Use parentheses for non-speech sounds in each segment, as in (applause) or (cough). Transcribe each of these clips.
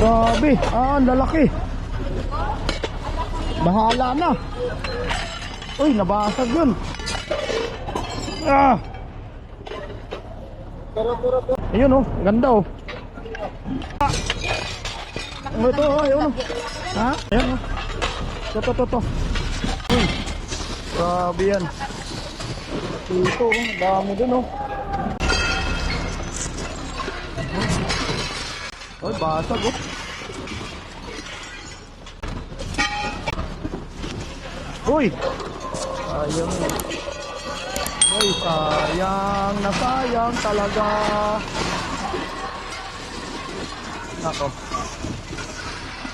Grabe. Ah, ang lalaki. Bahala na. Uy, nabasag yun. Ah. Ayun oh, ganda oh. Ah. Ito oh, ayun oh. Ha? Ayun oh. Ito, ito, ito. Uy. Grabe yan. Ito oh, dami dun oh. Ay, basag oh. Uy! Sayang eh. Ay, sayang na sayang talaga. Nako.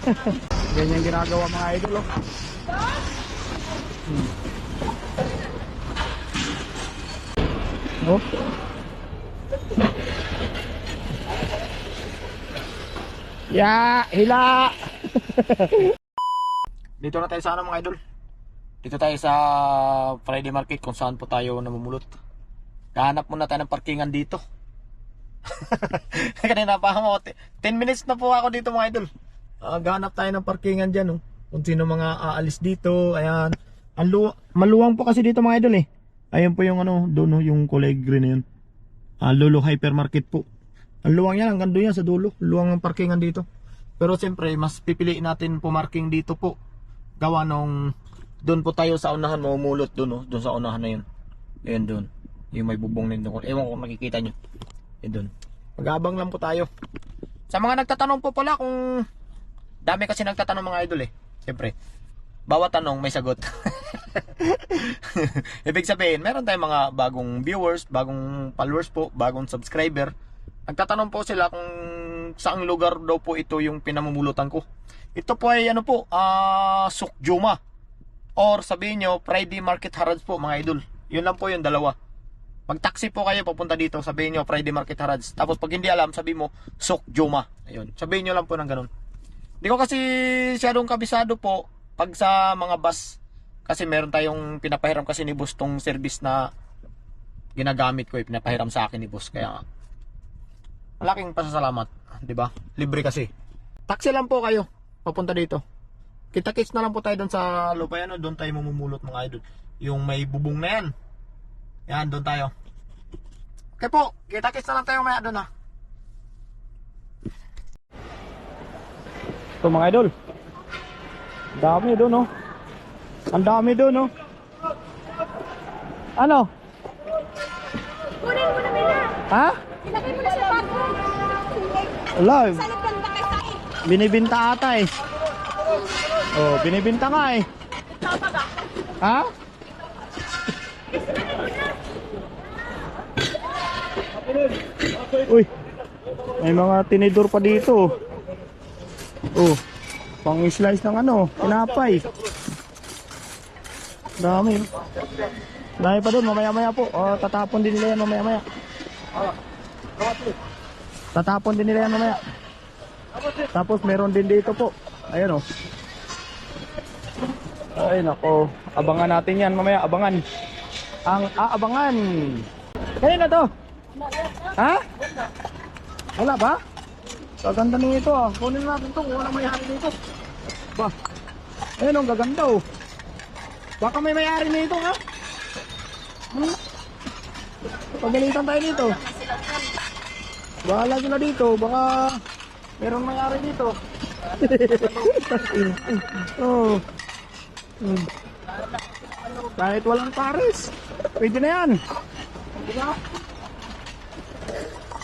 (laughs) Ganyan ginagawa mga idol oh. Hmm. Oh. Ya, hila. Dito na tayo sa ano mga idol. Dito tayo sa Friday Market kung saan po tayo namumulot. Kahanap muna tayo ng parkingan dito. (laughs) Kanina pa ako, 10 minutes na po ako dito mga idol. Uh, gahanap tayo ng parkingan dyan. Oh. Kung sino mga aalis dito. Ayan. Ang lu- maluwang po kasi dito mga idol eh. Ayan po yung ano, doon oh, yung kulay green na yun. Ah, Lolo Hypermarket po. Ang luwang yan, hanggang doon yan sa dulo. Luwang ng parkingan dito. Pero siyempre, mas pipiliin natin pumarking dito po. Gawa nung doon po tayo sa unahan, mamumulot doon, oh, doon sa unahan na yun. Ayun doon. Yung may bubong doon. Ewan ko kung nakikita nyo. Yun doon. Mag-abang lang po tayo. Sa mga nagtatanong po pala kung dami kasi nagtatanong mga idol eh. Siyempre, bawat tanong may sagot. (laughs) Ibig sabihin, meron tayong mga bagong viewers, bagong followers po, bagong subscriber. Nagtatanong po sila kung saang lugar daw po ito yung pinamumulutan ko. Ito po ay ano po, ah Sukjuma. Or sabihin nyo, Friday Market Harads po mga idol. Yun lang po yung dalawa. Mag-taxi po kayo papunta dito, sabihin nyo Friday Market Harads. Tapos pag hindi alam, sabihin mo Sukjuma. Ayun, sabihin nyo lang po ng ganun. Hindi ko kasi siyadong kabisado po pag sa mga bus. Kasi meron tayong pinapahiram kasi ni boss tong service na ginagamit ko eh, pinapahiram sa akin ni boss. Kaya malaking pasasalamat, 'di ba? Libre kasi. Taxi lang po kayo papunta dito. Kita-kits na lang po tayo doon sa Lupayano, doon tayo mamumulot mga idol. Yung may bubong na yan. Yan, doon tayo. Okay po, kita-kits na lang tayo maya doon ha. Ito mga idol. Dami doon oh. Ang dami doon oh. Ano? Kunin mo na Mila. Ha? Ilagay mo na sa. Sai. binibinta ata eh. Oh, binibinta nga eh. Ha? Uy. May mga tinidor pa dito. Oh. Pang slice ng ano, tinapay. Dami. oh. Dami pa doon, mamaya-maya po. Oh, tatapon din nila yan mamaya-maya. Tatapon din nila yan mamaya. Tapos meron din dito po. Ayan oh. Ay nako, abangan natin yan mamaya, abangan. Ang aabangan. Kanina to? Ha? Wala ba? Gaganda nito ah. Kunin natin to, wala may-ari dito. Ba? Ayun ang gaganda oh. Baka may may-ari nito ha? Hmm? Pagalitan tayo dito. Bahala sila dito, baka meron may-ari dito. (laughs) oh. Hmm. Kahit walang pares, pwede na yan. Diba?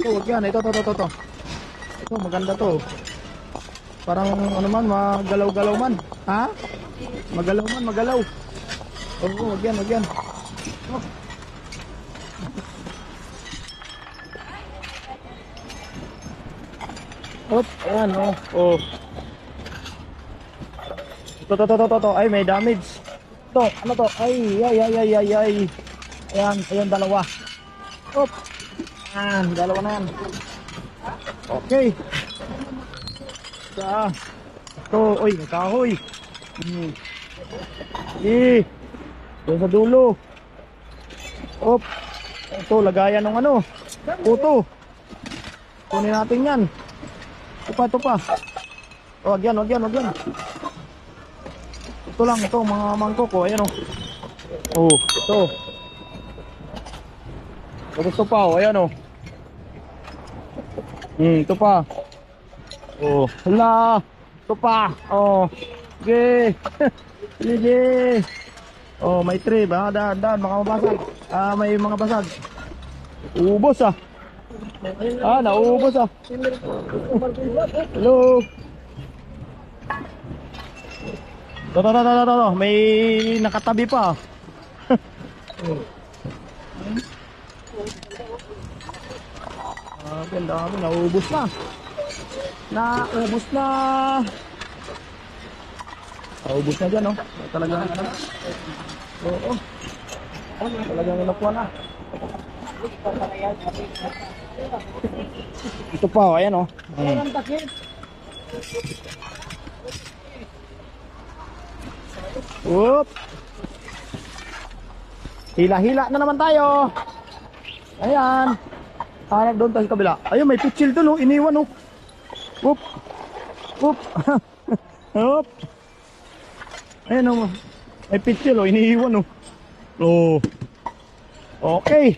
Ito, wag yan. Ito, ito, ito, ito. Ito, maganda to. Parang ano man, magalaw-galaw man. Ha? Magalaw man, magalaw. Oo, wag yan, wag yan. Oh. Op, ayan, oh. Oh. Ito, ito, ito, ito, ito. Ay, may damage. Ito, ano to? Ay, ay, ay, ay, ay, ay. Ayan, ayan, dalawa. Op. Ayan, dalawa na yan. Okay. Ito, ito, oy, may kahoy. Hmm. Eh, doon sa dulo. Op. Ito, lagayan ng ano. Puto. Kunin natin yan. Ito pa, ito pa. Oh, wag yan, wag yan, wag yan. Ito lang, ito, mga mangkok ko. Ayan oh. Oh, ito. Tapos ito pa, oh. Ayan oh. Hmm, ito pa. Oh, hala. Ito pa. Oh. Sige. (laughs) Sige. Oh, may tray ba? Daan, daan, mga mabasag. Ah, may mga basag. Ubos ah. Ah, nauubos ah. Hello. To, to, to, to, to, to. May nakatabi pa. Ah, ang dami, nauubos na. Naubos na. Naubos na dyan, oh. Talagang, oo. Talagang inakuha na. Ito pa, oh, ayan, oh. Mm. Whoop. Hila-hila na naman tayo. Ayan. Hanap doon tayo sa kabila. Ayun, may pitsil doon, oh. Iniwan, oh. Whoop. Whoop. Whoop. (laughs) Ayan, oh. May pitsil, oh. Iniiwan, oh. Oh. Okay.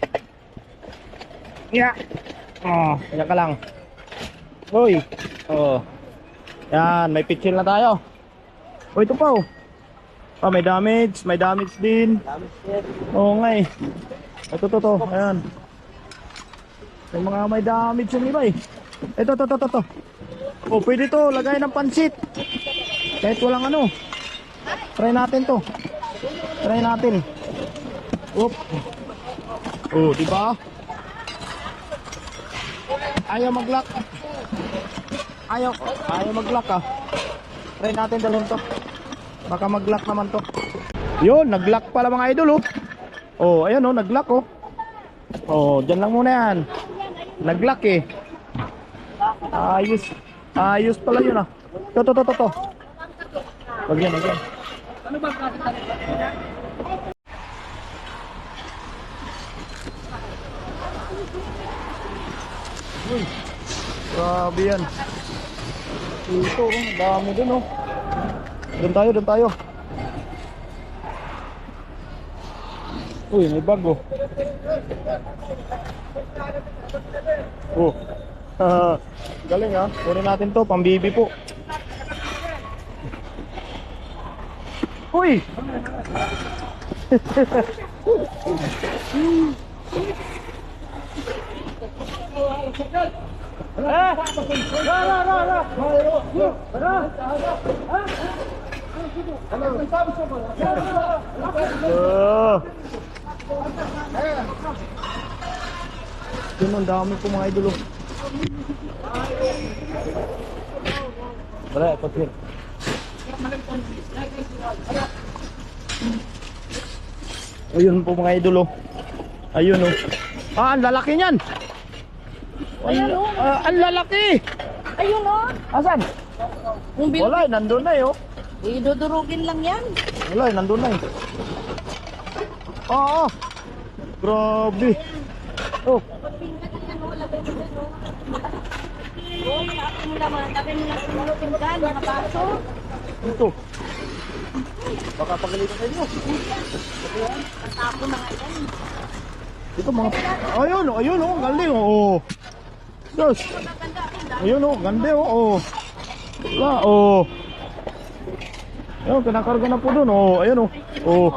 Yeah. Oh, kanya ka lang. Hoy. Oh. Yan, may pitsil na tayo. Oh, ito pa, oh. Ah, may damage, may damage din. Oo nga eh. Ito, to, to. Ayan. May mga may damage yung iba eh. Ito, to, to, to, to. Oh, pwede to. Lagay ng pansit. Kahit walang ano. Try natin to. Try natin. Oop. Oh, di ba? Ayaw mag-lock. Ayaw, ayaw mag-lock ah. Try natin dalhin to. Baka mag-lock naman to. Yun, nag-lock pala mga idol oh. Oh, ayan oh, nag-lock oh. Oh, dyan lang muna yan. Nag-lock eh. Ayos. Ayos pala yun ah. To, to, to, to, to. Wag yan, wag yan. Uy, grabe yan. Ito, oh, dami din oh. Doon tayo, doon tayo. Uy, may bago. Oh. Ah, (laughs) galing ah. Kunin natin to, pambibi po. Uy! (laughs) Yun, ang dami po mga idolo. Wala, patir. Ayun po mga idolo. Ayun oh. Ah, ang lalaki niyan. Ayan o. Ah, ang lalaki. Ayun o. Asan? Kung bil- Wala, eh, nandun na eh oh. idudurugin lang yan. Wala, eh, nandun na eh. Oo. Grabe. Oh, Oo, tapin mo naman. Tapin mo lang siguro pinggan, mga baso. ito. Baka pagalitan sa inyo. Tapo na nga yan. Ito mga... Ayun, oh, ayun, oh, galing, oh. Dos. Ayun, oh, ganda, oh, oh. Wala, oh. Ayun, kinakarga na po dun, oh. Ayun, oh. Oh. Oh.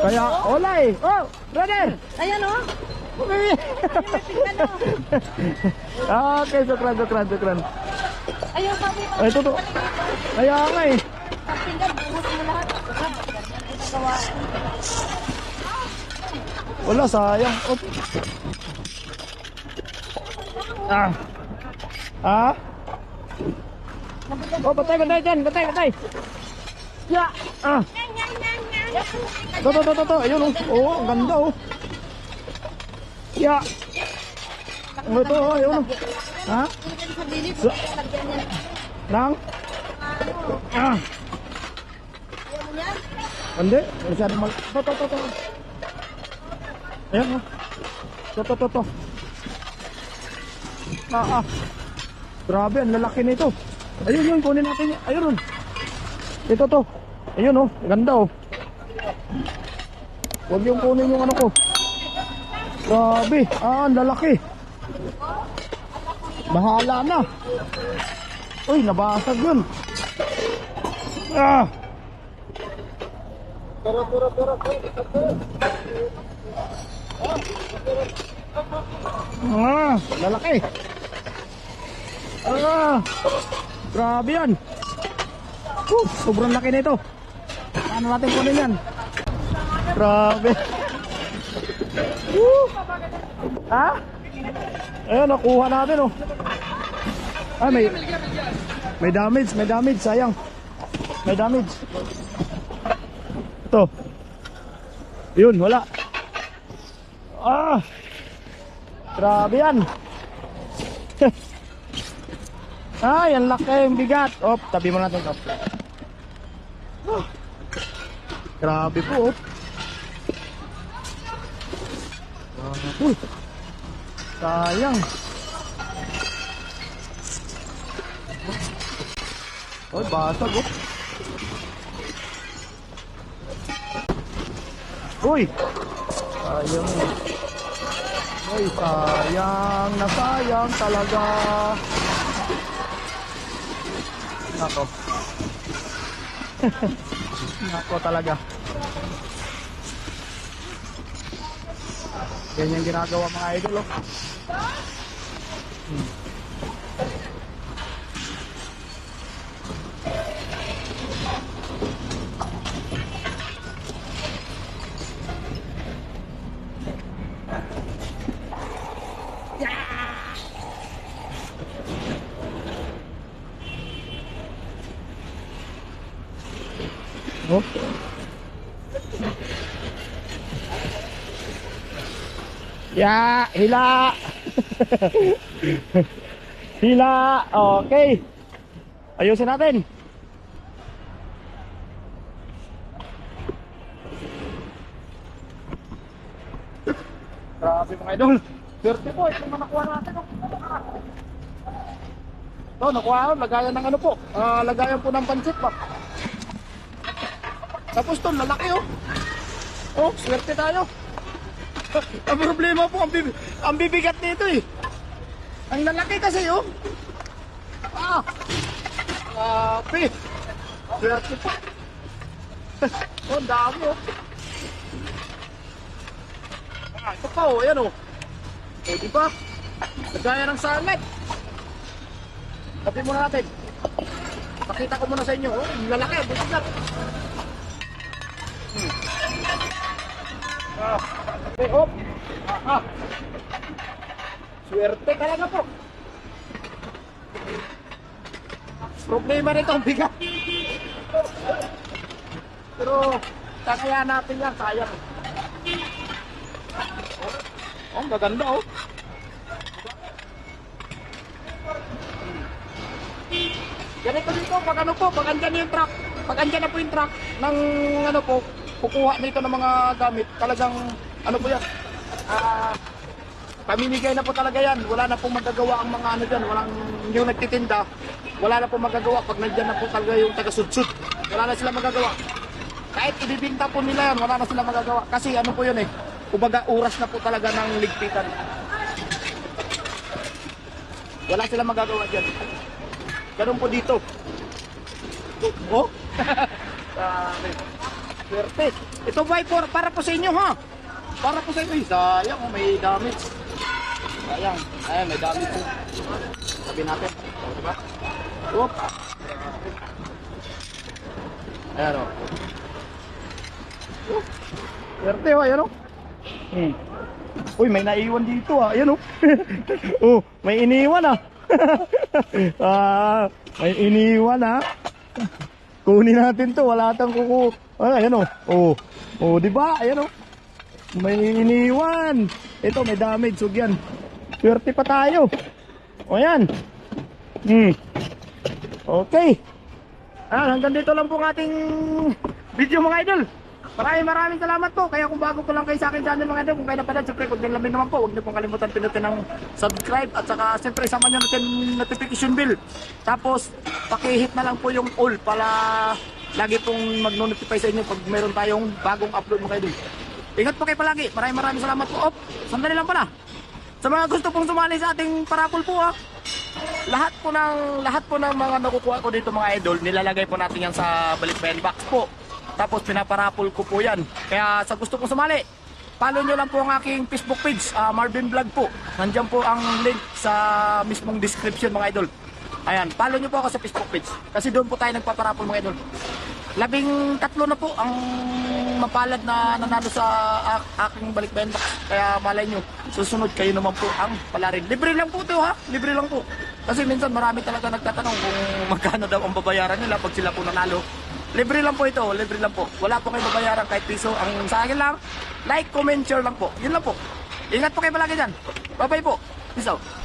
Kaya, wala eh. Oh, brother. Ayan o. (laughs) Okay. Pinggan o. okay, sukran, sukran, sukran. Ayun, sabi mo. Ay, ito, to. Kaya nga eh. Wala, sayang. Op. Ah. Ah. Oh, patay, patay dyan. Patay, patay. Ya. Ah. To, to, to, to, to. Ayun, oh. Ang ganda, oh. Ya. Oh, ito, oh, ayun, oh. Ha? Sa. Nang? Ah. Hindi. Masyado mal... To, to, to, to. Ayan, oh. To, to, to, to. Ah, ah. Grabe, ang lalaki nito. Ayun yun, kunin natin yun. Ayun. Ito to. Ayun oh, ganda oh. Huwag yung kunin yung ano ko. Grabe, ah, ang lalaki. Bahala na. Uy, nabasag yun. Ah! Ah, lalaki. Ah, grabe yan. Uh, sobrang laki nito. Paano natin kunin yan? Grabe. Uh. Ha? Ayun, nakuha natin oh. Ah, may may damage, may damage, sayang. May damage. Ito. Yun, wala. Ah! Grabe yan. Ay, ang laki, ang bigat. Op, tabi mo natin to. Ah. Grabe po, oh. Ah, Uy. Sayang. Oh, basag, oh. Uy! Sayang. Uy, sayang na sayang talaga. Nako. Nako talaga. Ganyan ginagawa mga idol, oh. Hmm. Oh. Ya, hila. hila. Okay. Ayusin natin. Grabe mga idol. Swerte po, ito naman nakuha natin. Oh. Ito, nakuha. Lagayan ng ano po. Ah, lagayan po ng pansit pa. Tapos to, lalaki oh. Oh, swerte tayo. (laughs) ang problema po, ang, bib- ang bibigat nito eh. Ang lalaki kasi oh. Ah. Grabe. Swerte po. (laughs) oh, dami oh. Ah, ito pa oh, ayan oh. Oh, di ba? Lagaya ng salad. Tabi muna natin. Pakita ko muna sa inyo, oh. Lalaki, bibigat. Ah, okay, hop. Ah, ah. Talaga po. Problema nito ang bigat. Pero kakayahan natin yan, sayang. Oh, ang gaganda oh. Ganito dito, pag ano po, pag andyan yung truck, pag andyan na po yung truck ng ano po, kukuha nito ng mga gamit, talagang ano po yan, ah, pamimigay na po talaga yan, wala na pong magagawa ang mga ano dyan, walang yung nagtitinda, wala na pong magagawa pag nandyan na po talaga yung taga-sudsud, wala na sila magagawa. Kahit ibibinta po nila yan, wala na sila magagawa. Kasi ano po yun eh, kumbaga oras na po talaga ng ligpitan. Wala sila magagawa dyan. Ganun po dito. Oh? (laughs) Sabi. Swerte. Ito ba for, para po sa inyo ha? Para po sa inyo. Ay, sayang, oh, may damage. Sayang. Ayan, may damage po. Sabi natin. Diba? Oop. Ayan o. Oh. Swerte o, ayan o. Hmm. Uy, may naiwan dito ah. Ayan o. (laughs) oh, may iniwan ah. (laughs) ah, may iniwan ah. Kunin natin to, wala tang kuku. Ah, ayan o. Oh. Oh, di ba? Ayan o. May iniwan. Ito, may damage. Huwag yan. Swerte pa tayo. O yan. Hmm. Okay. Ah, hanggang dito lang po ang ating video mga idol. Maraming maraming salamat po. Kaya kung bago ko lang kayo sa akin channel mga idol, kung kayo na pala, syempre din namin naman po, huwag niyo pong kalimutan pinutin ng subscribe at saka syempre sama niyo natin notification bell. Tapos pakihit na lang po yung all para lagi pong mag-notify sa inyo pag meron tayong bagong upload mga idol. Ingat po kayo palagi. Maraming maraming salamat po. Op, sandali lang pala. Sa mga gusto pong sumali sa ating parapol po ah. Lahat po ng lahat po ng mga nakukuha ko dito mga idol, nilalagay po natin yan sa balikbayan box po. Tapos pinaparapol ko po yan. Kaya sa gusto pong sumali, follow nyo lang po ang aking Facebook page, ah, Marvin Vlog po. Nandiyan po ang link sa mismong description mga idol. Ayan, follow nyo po ako sa Facebook page. Kasi doon po tayo nagpaparapol mga idol. Labing tatlo na po ang mapalad na nanalo sa aking balikbayan box. Kaya malay nyo, susunod kayo naman po ang palarin. Libre lang po ito ha, libre lang po. Kasi minsan marami talaga nagtatanong kung magkano daw ang babayaran nila pag sila po nanalo. Libre lang po ito, libre lang po. Wala po kayo babayaran kahit piso. Ang sa akin lang, like, comment, share lang po. Yun lang po. Ingat po kayo palagi dyan. Bye-bye po. Peace out.